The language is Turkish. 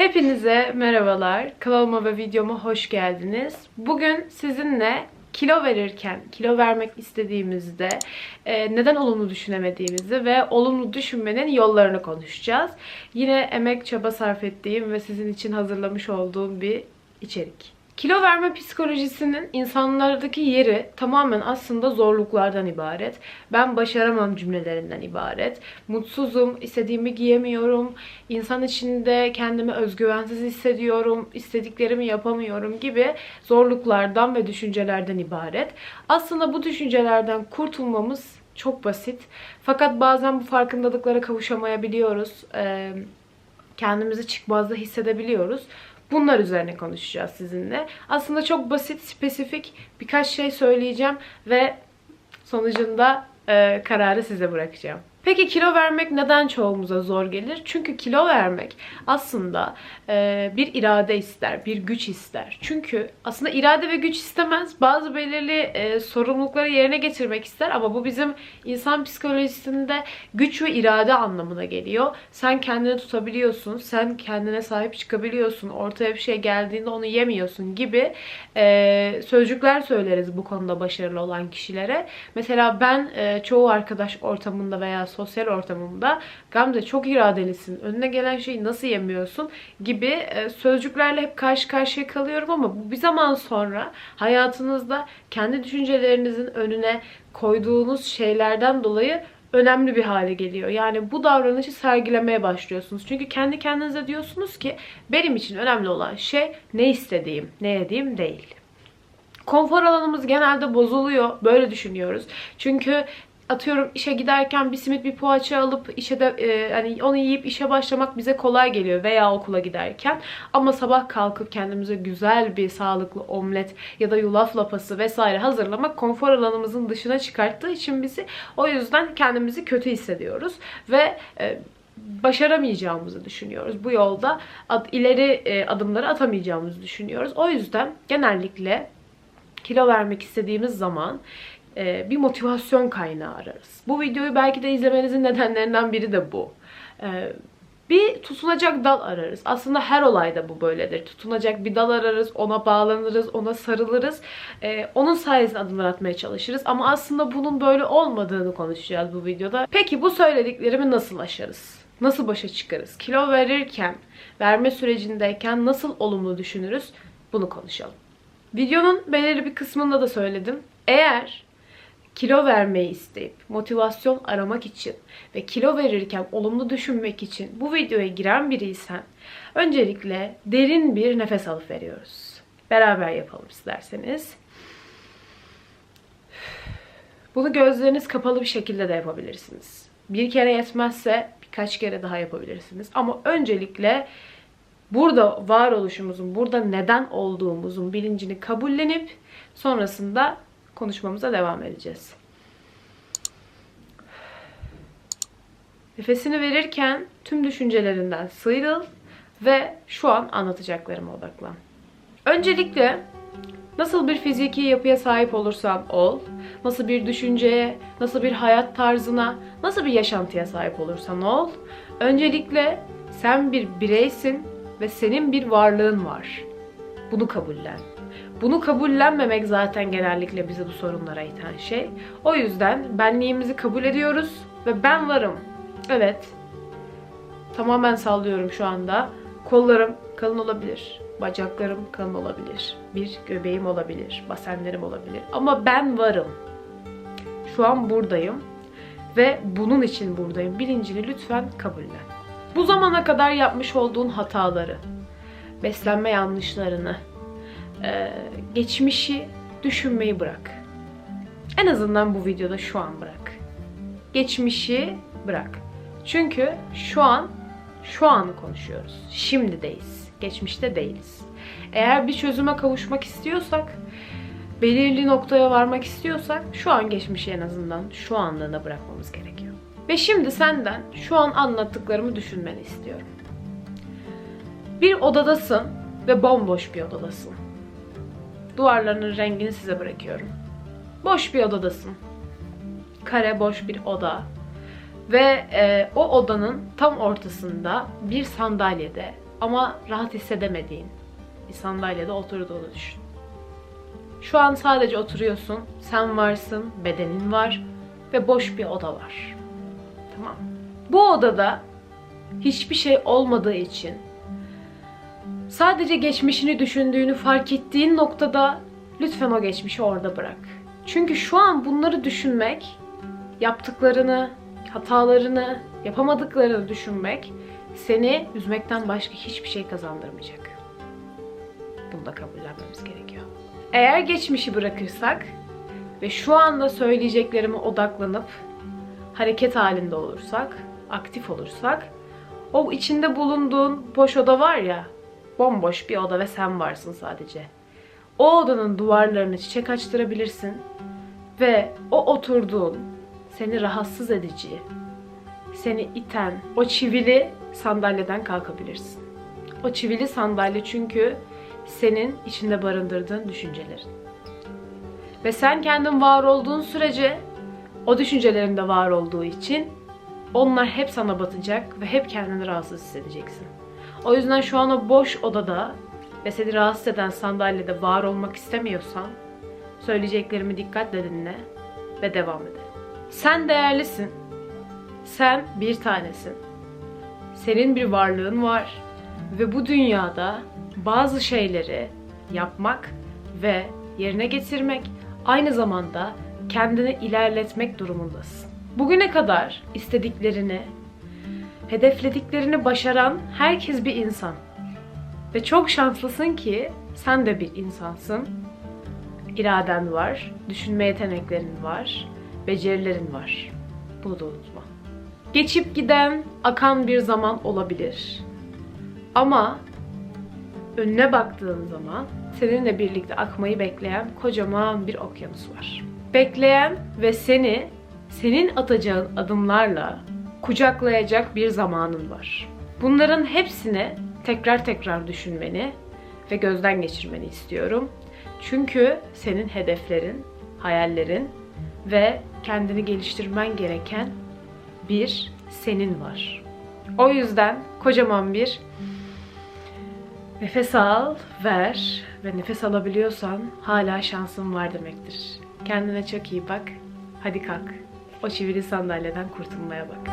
Hepinize merhabalar. Kanalıma ve videoma hoş geldiniz. Bugün sizinle kilo verirken, kilo vermek istediğimizde e, neden olumlu düşünemediğimizi ve olumlu düşünmenin yollarını konuşacağız. Yine emek çaba sarf ettiğim ve sizin için hazırlamış olduğum bir içerik. Kilo verme psikolojisinin insanlardaki yeri tamamen aslında zorluklardan ibaret. Ben başaramam cümlelerinden ibaret. Mutsuzum, istediğimi giyemiyorum, insan içinde kendimi özgüvensiz hissediyorum, istediklerimi yapamıyorum gibi zorluklardan ve düşüncelerden ibaret. Aslında bu düşüncelerden kurtulmamız çok basit. Fakat bazen bu farkındalıklara kavuşamayabiliyoruz. Ee, kendimizi çıkmazda hissedebiliyoruz. Bunlar üzerine konuşacağız sizinle. Aslında çok basit, spesifik birkaç şey söyleyeceğim ve sonucunda e, kararı size bırakacağım. Peki kilo vermek neden çoğumuza zor gelir? Çünkü kilo vermek aslında e, bir irade ister, bir güç ister. Çünkü aslında irade ve güç istemez. Bazı belirli e, sorumlulukları yerine getirmek ister ama bu bizim insan psikolojisinde güç ve irade anlamına geliyor. Sen kendini tutabiliyorsun, sen kendine sahip çıkabiliyorsun, ortaya bir şey geldiğinde onu yemiyorsun gibi e, sözcükler söyleriz bu konuda başarılı olan kişilere. Mesela ben e, çoğu arkadaş ortamında veya sosyal ortamımda Gamze çok iradelisin, önüne gelen şeyi nasıl yemiyorsun gibi e, sözcüklerle hep karşı karşıya kalıyorum ama bu bir zaman sonra hayatınızda kendi düşüncelerinizin önüne koyduğunuz şeylerden dolayı önemli bir hale geliyor. Yani bu davranışı sergilemeye başlıyorsunuz. Çünkü kendi kendinize diyorsunuz ki benim için önemli olan şey ne istediğim, ne yediğim değil. Konfor alanımız genelde bozuluyor. Böyle düşünüyoruz. Çünkü atıyorum işe giderken bir simit bir poğaça alıp işe de e, hani onu yiyip işe başlamak bize kolay geliyor veya okula giderken ama sabah kalkıp kendimize güzel bir sağlıklı omlet ya da yulaf lapası vesaire hazırlamak konfor alanımızın dışına çıkarttığı için bizi o yüzden kendimizi kötü hissediyoruz ve e, başaramayacağımızı düşünüyoruz. Bu yolda ad, ileri e, adımları atamayacağımızı düşünüyoruz. O yüzden genellikle kilo vermek istediğimiz zaman bir motivasyon kaynağı ararız. Bu videoyu belki de izlemenizin nedenlerinden biri de bu. E, bir tutunacak dal ararız. Aslında her olayda bu böyledir. Tutunacak bir dal ararız, ona bağlanırız, ona sarılırız. Ee, onun sayesinde adımlar atmaya çalışırız. Ama aslında bunun böyle olmadığını konuşacağız bu videoda. Peki bu söylediklerimi nasıl aşarız? Nasıl başa çıkarız? Kilo verirken, verme sürecindeyken nasıl olumlu düşünürüz? Bunu konuşalım. Videonun belirli bir kısmında da söyledim. Eğer kilo vermeyi isteyip motivasyon aramak için ve kilo verirken olumlu düşünmek için bu videoya giren biriysen öncelikle derin bir nefes alıp veriyoruz. Beraber yapalım isterseniz. Bunu gözleriniz kapalı bir şekilde de yapabilirsiniz. Bir kere yetmezse birkaç kere daha yapabilirsiniz. Ama öncelikle burada varoluşumuzun, burada neden olduğumuzun bilincini kabullenip sonrasında konuşmamıza devam edeceğiz. Nefesini verirken tüm düşüncelerinden sıyrıl ve şu an anlatacaklarıma odaklan. Öncelikle nasıl bir fiziki yapıya sahip olursan ol, nasıl bir düşünceye, nasıl bir hayat tarzına, nasıl bir yaşantıya sahip olursan ol, öncelikle sen bir bireysin ve senin bir varlığın var. Bunu kabullen. Bunu kabullenmemek zaten genellikle bizi bu sorunlara iten şey. O yüzden benliğimizi kabul ediyoruz ve ben varım. Evet. Tamamen sallıyorum şu anda. Kollarım kalın olabilir. Bacaklarım kalın olabilir. Bir göbeğim olabilir. Basenlerim olabilir. Ama ben varım. Şu an buradayım. Ve bunun için buradayım. Bilincini lütfen kabullen. Bu zamana kadar yapmış olduğun hataları, beslenme yanlışlarını, e, geçmişi düşünmeyi bırak. En azından bu videoda şu an bırak. Geçmişi bırak. Çünkü şu an şu anı konuşuyoruz. Şimdideyiz. Geçmişte değiliz. Eğer bir çözüme kavuşmak istiyorsak, belirli noktaya varmak istiyorsak şu an geçmişi en azından şu anlığına bırakmamız gerekiyor. Ve şimdi senden şu an anlattıklarımı düşünmeni istiyorum. Bir odadasın ve bomboş bir odadasın. Duvarlarının rengini size bırakıyorum. Boş bir odadasın. Kare boş bir oda. Ve e, o odanın tam ortasında bir sandalyede ama rahat hissedemediğin bir sandalyede oturduğunu düşün. Şu an sadece oturuyorsun, sen varsın, bedenin var ve boş bir oda var. Tamam. Bu odada hiçbir şey olmadığı için sadece geçmişini düşündüğünü fark ettiğin noktada lütfen o geçmişi orada bırak. Çünkü şu an bunları düşünmek, yaptıklarını, hatalarını, yapamadıklarını düşünmek seni üzmekten başka hiçbir şey kazandırmayacak. Bunu da kabullenmemiz gerekiyor. Eğer geçmişi bırakırsak ve şu anda söyleyeceklerime odaklanıp hareket halinde olursak, aktif olursak, o içinde bulunduğun boş oda var ya, bomboş bir oda ve sen varsın sadece. O odanın duvarlarını çiçek açtırabilirsin ve o oturduğun seni rahatsız edici, seni iten o çivili sandalyeden kalkabilirsin. O çivili sandalye çünkü senin içinde barındırdığın düşüncelerin. Ve sen kendin var olduğun sürece o düşüncelerin de var olduğu için onlar hep sana batacak ve hep kendini rahatsız hissedeceksin. O yüzden şu an o boş odada ve seni rahatsız eden sandalyede var olmak istemiyorsan söyleyeceklerimi dikkatle dinle ve devam edelim. Sen değerlisin. Sen bir tanesin. Senin bir varlığın var ve bu dünyada bazı şeyleri yapmak ve yerine getirmek aynı zamanda kendini ilerletmek durumundasın. Bugüne kadar istediklerini, hedeflediklerini başaran herkes bir insan. Ve çok şanslısın ki sen de bir insansın. İraden var, düşünme yeteneklerin var, becerilerin var. Bunu da unutma. Geçip giden, akan bir zaman olabilir. Ama önüne baktığın zaman seninle birlikte akmayı bekleyen kocaman bir okyanus var. Bekleyen ve seni senin atacağın adımlarla kucaklayacak bir zamanın var. Bunların hepsini tekrar tekrar düşünmeni ve gözden geçirmeni istiyorum. Çünkü senin hedeflerin, hayallerin ve kendini geliştirmen gereken bir senin var. O yüzden kocaman bir nefes al, ver ve nefes alabiliyorsan hala şansın var demektir. Kendine çok iyi bak. Hadi kalk. O çivili sandalyeden kurtulmaya bak.